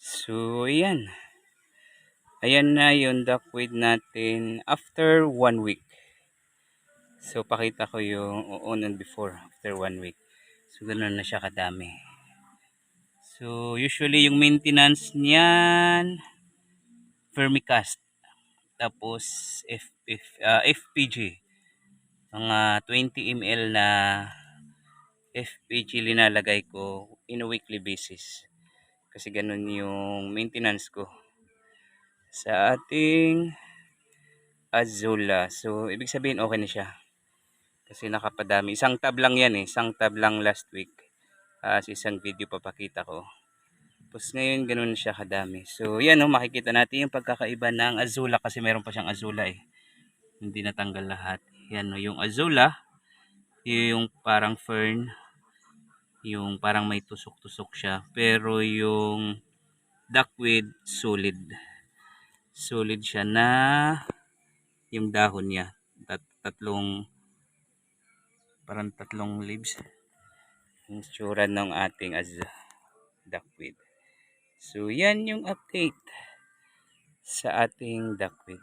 So, ayan. Ayan na yung duckweed natin after one week. So, pakita ko yung on and before after one week. So, ganun na siya kadami. So, usually yung maintenance niyan, vermicast. Tapos, F, F, ah, FPG. Mga 20 ml na FPG linalagay ko in a weekly basis. Kasi ganun yung maintenance ko sa ating Azula. So, ibig sabihin okay na siya. Kasi nakapadami. Isang tab lang yan eh. Isang tab lang last week. As isang video papakita ko. Tapos ngayon ganun siya kadami. So, yan oh, makikita natin yung pagkakaiba ng Azula kasi meron pa siyang Azula eh. Hindi natanggal lahat. Yan oh, yung Azula. Yung parang fern. Yung parang may tusok-tusok siya. Pero yung duckweed solid solid siya na yung dahon niya. Tat tatlong parang tatlong leaves. Yung tsura ng ating as duckweed. So yan yung update sa ating duckweed.